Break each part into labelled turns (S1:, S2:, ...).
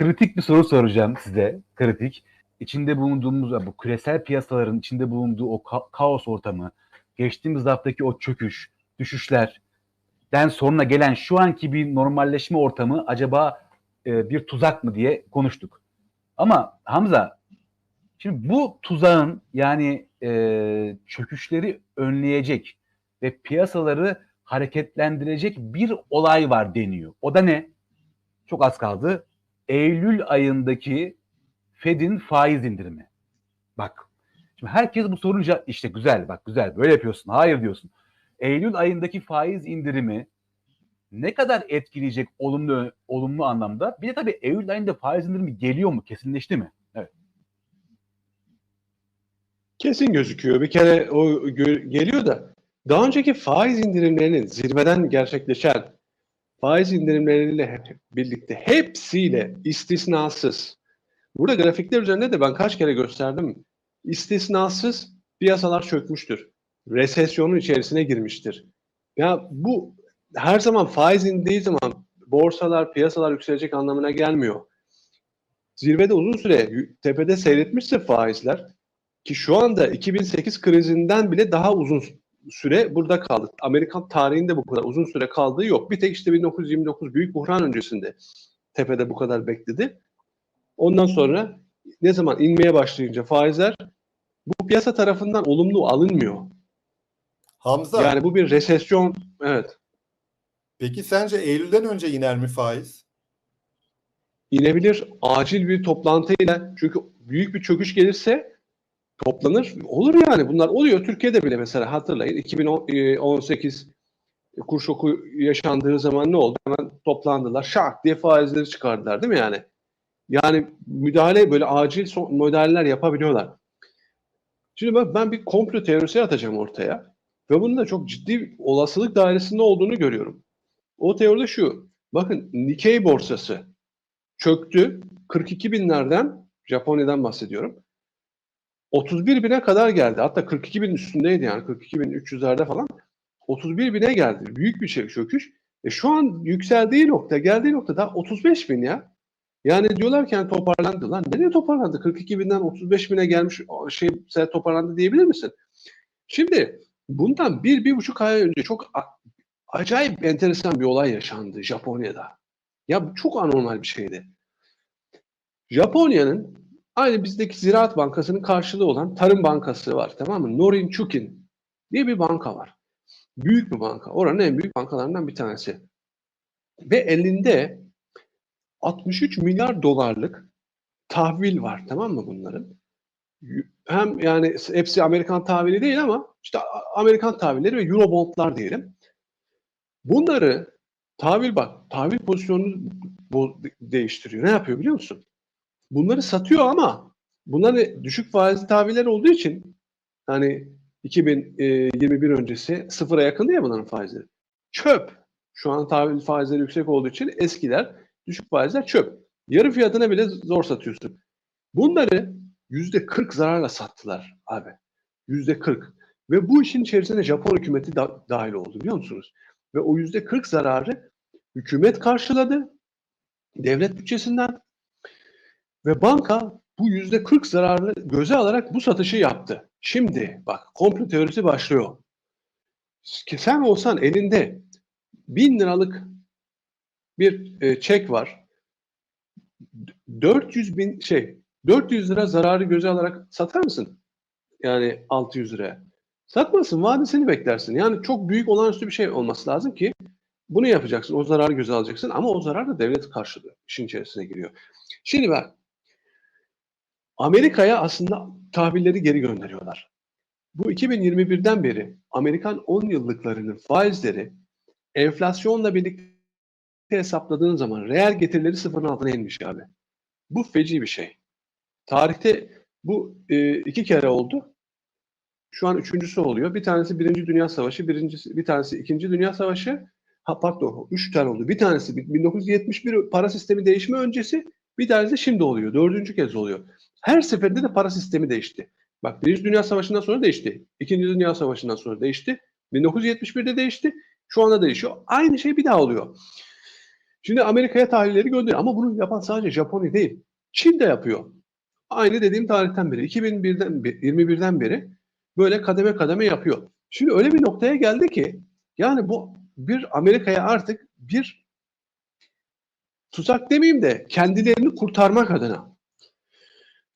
S1: kritik bir soru soracağım size. Kritik. İçinde bulunduğumuz bu küresel piyasaların içinde bulunduğu o ka- kaos ortamı, geçtiğimiz haftaki o çöküş, düşüşlerden sonra gelen şu anki bir normalleşme ortamı acaba e, bir tuzak mı diye konuştuk. Ama Hamza, şimdi bu tuzağın yani e, çöküşleri önleyecek ve piyasaları hareketlendirecek bir olay var deniyor. O da ne? Çok az kaldı. Eylül ayındaki Fed'in faiz indirimi. Bak. Şimdi herkes bu sorunca işte güzel bak güzel böyle yapıyorsun. Hayır diyorsun. Eylül ayındaki faiz indirimi ne kadar etkileyecek olumlu olumlu anlamda? Bir de tabii Eylül ayında faiz indirimi geliyor mu? Kesinleşti mi? Evet.
S2: Kesin gözüküyor. Bir kere o geliyor da daha önceki faiz indirimlerinin zirveden gerçekleşen faiz indirimleriyle birlikte hepsiyle istisnasız. Burada grafikler üzerinde de ben kaç kere gösterdim. İstisnasız piyasalar çökmüştür. Resesyonun içerisine girmiştir. Ya bu her zaman faiz indiği zaman borsalar, piyasalar yükselecek anlamına gelmiyor. Zirvede uzun süre tepede seyretmişse faizler ki şu anda 2008 krizinden bile daha uzun süre burada kaldı. Amerikan tarihinde bu kadar uzun süre kaldığı yok. Bir tek işte 1929 büyük buhran öncesinde tepede bu kadar bekledi. Ondan sonra ne zaman inmeye başlayınca faizler bu piyasa tarafından olumlu alınmıyor.
S3: Hamza,
S2: Yani bu bir resesyon. Evet.
S3: peki sence Eylül'den önce iner mi faiz?
S2: inebilir acil bir toplantıyla çünkü büyük bir çöküş gelirse toplanır. Olur yani bunlar oluyor. Türkiye'de bile mesela hatırlayın 2018 kur şoku yaşandığı zaman ne oldu? Hemen toplandılar. Şak diye faizleri çıkardılar değil mi yani? Yani müdahale böyle acil son- müdahaleler yapabiliyorlar. Şimdi ben, ben bir komplo teorisi atacağım ortaya. Ve bunun da çok ciddi olasılık dairesinde olduğunu görüyorum. O teoride şu. Bakın Nikkei borsası çöktü. 42 binlerden Japonya'dan bahsediyorum. 31 bine kadar geldi. Hatta 42 bin üstündeydi yani 42 bin 300'lerde falan. 31 bine geldi. Büyük bir çöküş. E şu an yükseldiği nokta, geldiği nokta da 35 bin ya. Yani diyorlar ki yani toparlandı. Lan nereye toparlandı? 42 binden 35 bine gelmiş şey sen toparlandı diyebilir misin? Şimdi bundan bir, bir buçuk ay önce çok acayip enteresan bir olay yaşandı Japonya'da. Ya çok anormal bir şeydi. Japonya'nın aynı bizdeki Ziraat Bankası'nın karşılığı olan Tarım Bankası var tamam mı? Norinchukin diye bir banka var. Büyük bir banka. Oranın en büyük bankalarından bir tanesi. Ve elinde 63 milyar dolarlık tahvil var tamam mı bunların? Hem yani hepsi Amerikan tahvili değil ama işte Amerikan tahvilleri ve Eurobondlar diyelim. Bunları tahvil bak, tahvil pozisyonunu değiştiriyor. Ne yapıyor biliyor musun? Bunları satıyor ama bunlar düşük faizli tahviller olduğu için hani 2021 öncesi sıfıra yakın değil bunların faizleri. Çöp. Şu an tahvil faizleri yüksek olduğu için eskiler düşük faizler çöp. Yarı fiyatına bile zor satıyorsun. Bunları yüzde 40 zararla sattılar abi. Yüzde 40. Ve bu işin içerisine Japon hükümeti da- dahil oldu biliyor musunuz? Ve o yüzde 40 zararı hükümet karşıladı. Devlet bütçesinden. Ve banka bu yüzde 40 zararı göze alarak bu satışı yaptı. Şimdi bak komplo teorisi başlıyor. Sen olsan elinde bin liralık bir e, çek var. 400 bin şey 400 lira zararı göze alarak satar mısın? Yani 600 liraya. Satmazsın. Vadesini beklersin. Yani çok büyük olağanüstü bir şey olması lazım ki bunu yapacaksın. O zararı göze alacaksın ama o zarar da devlet karşılıyor. İşin içerisine giriyor. Şimdi bak Amerika'ya aslında tahvilleri geri gönderiyorlar. Bu 2021'den beri Amerikan 10 yıllıklarının faizleri enflasyonla birlikte hesapladığın zaman reel getirileri sıfırın altına inmiş abi. Bu feci bir şey. Tarihte bu e, iki kere oldu. Şu an üçüncüsü oluyor. Bir tanesi Birinci Dünya Savaşı, birincisi, bir tanesi İkinci Dünya Savaşı. Ha pardon, üç tane oldu. Bir tanesi 1971 para sistemi değişimi öncesi, bir tanesi şimdi oluyor. Dördüncü kez oluyor. Her seferinde de para sistemi değişti. Bak Birinci Dünya Savaşı'ndan sonra değişti. İkinci Dünya Savaşı'ndan sonra değişti. 1971'de değişti. Şu anda değişiyor. Aynı şey bir daha oluyor. Şimdi Amerika'ya tahlilleri gönderiyor ama bunu yapan sadece Japonya değil. Çin de yapıyor. Aynı dediğim tarihten beri 2001'den be- 21'den beri böyle kademe kademe yapıyor. Şimdi öyle bir noktaya geldi ki yani bu bir Amerika'ya artık bir tuzak demeyeyim de kendilerini kurtarmak adına.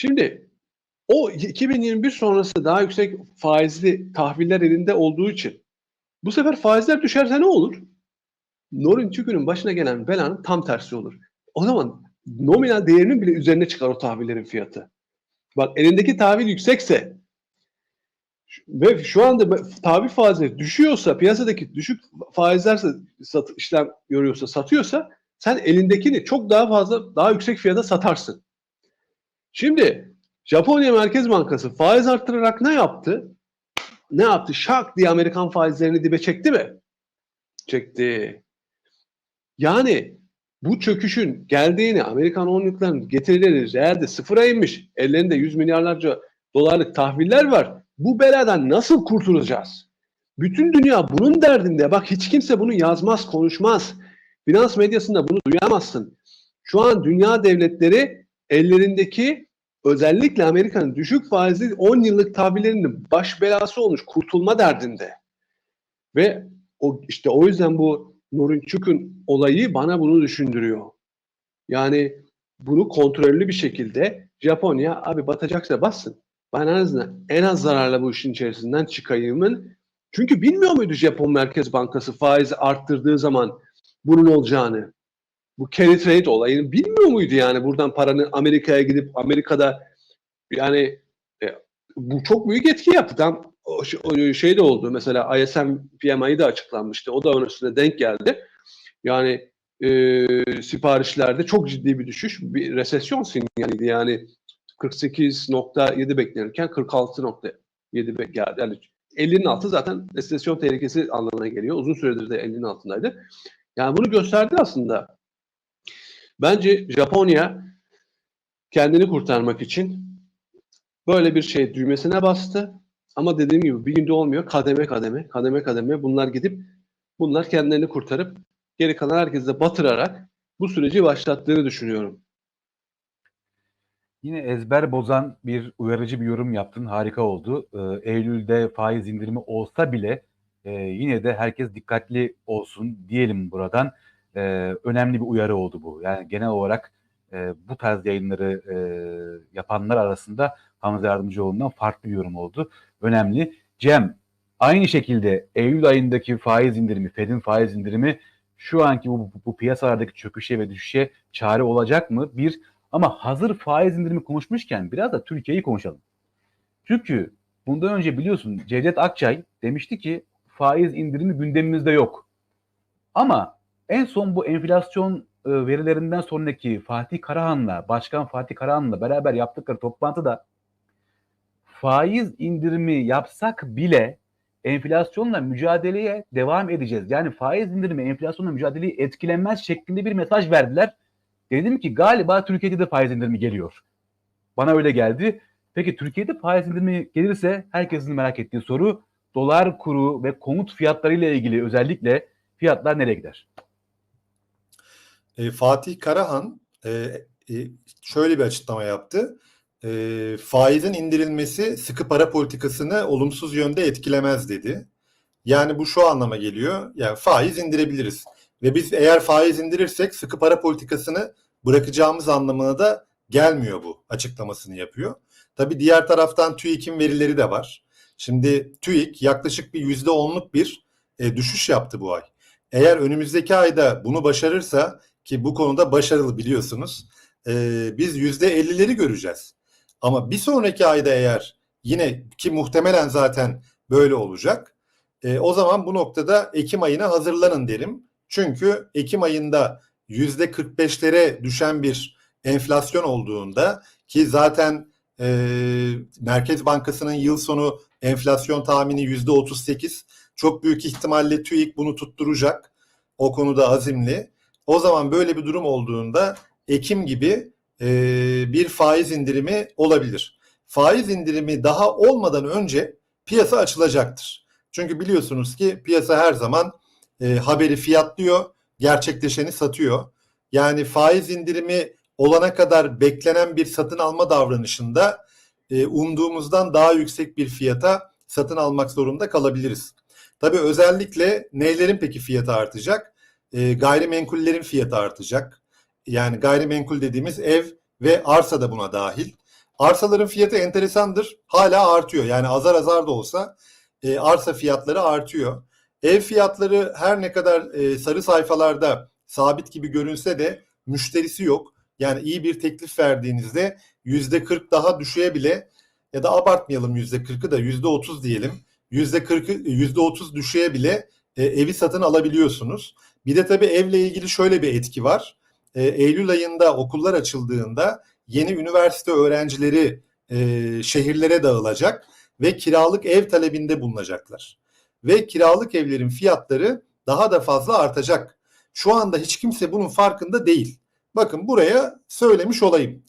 S2: Şimdi o 2021 sonrası daha yüksek faizli tahviller elinde olduğu için bu sefer faizler düşerse ne olur? Norin Tükür'ün başına gelen belanın tam tersi olur. O zaman nominal değerinin bile üzerine çıkar o tahvillerin fiyatı. Bak elindeki tahvil yüksekse ve şu anda tahvil faizleri düşüyorsa, piyasadaki düşük faizler sat, işlem görüyorsa, satıyorsa sen elindekini çok daha fazla, daha yüksek fiyata satarsın. Şimdi Japonya Merkez Bankası faiz arttırarak ne yaptı? Ne yaptı? Şak diye Amerikan faizlerini dibe çekti mi? Çekti. Yani bu çöküşün geldiğini Amerikan onlukların getirileri reelde sıfıra inmiş. Ellerinde 100 milyarlarca dolarlık tahviller var. Bu beladan nasıl kurtulacağız? Bütün dünya bunun derdinde. Bak hiç kimse bunu yazmaz, konuşmaz. Finans medyasında bunu duyamazsın. Şu an dünya devletleri ellerindeki özellikle Amerika'nın düşük faizli 10 yıllık tahvillerinin baş belası olmuş kurtulma derdinde. Ve o işte o yüzden bu Norinçuk'un olayı bana bunu düşündürüyor. Yani bunu kontrollü bir şekilde Japonya abi batacaksa bassın. Ben en azından en az zararla bu işin içerisinden çıkayımın. Çünkü bilmiyor muydu Japon Merkez Bankası faizi arttırdığı zaman bunun olacağını? Bu carry trade olayını bilmiyor muydu yani buradan paranı Amerika'ya gidip Amerika'da yani e, bu çok büyük etki o şey de oldu. Mesela ISM PMI'yi de açıklanmıştı. O da onun üstüne denk geldi. Yani e, siparişlerde çok ciddi bir düşüş, bir resesyon sinyaliydi. Yani 48.7 beklenirken 46.7 geldi. Yani 50'nin altı zaten resesyon tehlikesi anlamına geliyor. Uzun süredir de 50'nin altındaydı. Yani bunu gösterdi aslında. Bence Japonya kendini kurtarmak için böyle bir şey düğmesine bastı. Ama dediğim gibi bir günde olmuyor. Kademe kademe, kademe kademe bunlar gidip bunlar kendilerini kurtarıp geri kalan herkesi de batırarak bu süreci başlattığını düşünüyorum.
S1: Yine ezber bozan bir uyarıcı bir yorum yaptın. Harika oldu. Ee, Eylül'de faiz indirimi olsa bile e, yine de herkes dikkatli olsun diyelim buradan. Ee, önemli bir uyarı oldu bu. Yani genel olarak e, bu tarz yayınları e, yapanlar arasında Hamza Yardımcıoğlu'ndan farklı bir yorum oldu. Önemli. Cem, aynı şekilde Eylül ayındaki faiz indirimi, Fed'in faiz indirimi şu anki bu, bu, bu piyasalardaki çöküşe ve düşüşe çare olacak mı? Bir, ama hazır faiz indirimi konuşmuşken biraz da Türkiye'yi konuşalım. Çünkü bundan önce biliyorsun Cevdet Akçay demişti ki faiz indirimi gündemimizde yok. Ama en son bu enflasyon e, verilerinden sonraki Fatih Karahan'la, Başkan Fatih Karahan'la beraber yaptıkları toplantıda faiz indirimi yapsak bile enflasyonla mücadeleye devam edeceğiz. Yani faiz indirimi enflasyonla mücadeleyi etkilemez şeklinde bir mesaj verdiler. Dedim ki galiba Türkiye'de de faiz indirimi geliyor. Bana öyle geldi. Peki Türkiye'de faiz indirimi gelirse herkesin merak ettiği soru dolar kuru ve konut fiyatları ile ilgili özellikle fiyatlar nereye gider?
S3: E, Fatih Karahan e, e, şöyle bir açıklama yaptı. E, faizin indirilmesi sıkı para politikasını olumsuz yönde etkilemez dedi. Yani bu şu anlama geliyor. Yani faiz indirebiliriz. Ve biz eğer faiz indirirsek sıkı para politikasını bırakacağımız anlamına da gelmiyor bu açıklamasını yapıyor. Tabii diğer taraftan TÜİK'in verileri de var. Şimdi TÜİK yaklaşık bir yüzde onluk bir e, düşüş yaptı bu ay. Eğer önümüzdeki ayda bunu başarırsa ki bu konuda başarılı biliyorsunuz e, biz yüzde ellileri göreceğiz. Ama bir sonraki ayda eğer yine ki muhtemelen zaten böyle olacak e, o zaman bu noktada Ekim ayına hazırlanın derim. Çünkü Ekim ayında yüzde 45'lere düşen bir enflasyon olduğunda ki zaten e, Merkez Bankası'nın yıl sonu enflasyon tahmini yüzde 38 çok büyük ihtimalle TÜİK bunu tutturacak. O konuda azimli. O zaman böyle bir durum olduğunda Ekim gibi e, bir faiz indirimi olabilir. Faiz indirimi daha olmadan önce piyasa açılacaktır. Çünkü biliyorsunuz ki piyasa her zaman e, haberi fiyatlıyor gerçekleşeni satıyor. Yani faiz indirimi olana kadar beklenen bir satın alma davranışında e, umduğumuzdan daha yüksek bir fiyata satın almak zorunda kalabiliriz. Tabii özellikle neylerin peki fiyatı artacak? E, gayrimenkullerin fiyatı artacak. Yani gayrimenkul dediğimiz ev ve arsa da buna dahil. Arsaların fiyatı enteresandır. Hala artıyor. Yani azar azar da olsa e, arsa fiyatları artıyor. Ev fiyatları her ne kadar e, sarı sayfalarda sabit gibi görünse de müşterisi yok. Yani iyi bir teklif verdiğinizde yüzde 40 daha düşüğe bile ya da abartmayalım yüzde 40'ı da yüzde 30 diyelim. Yüzde 40'ı yüzde 30 düşüğe bile e, evi satın alabiliyorsunuz. Bir de tabii evle ilgili şöyle bir etki var. E, Eylül ayında okullar açıldığında yeni üniversite öğrencileri e, şehirlere dağılacak ve kiralık ev talebinde bulunacaklar. Ve kiralık evlerin fiyatları daha da fazla artacak. Şu anda hiç kimse bunun farkında değil. Bakın buraya söylemiş olayım.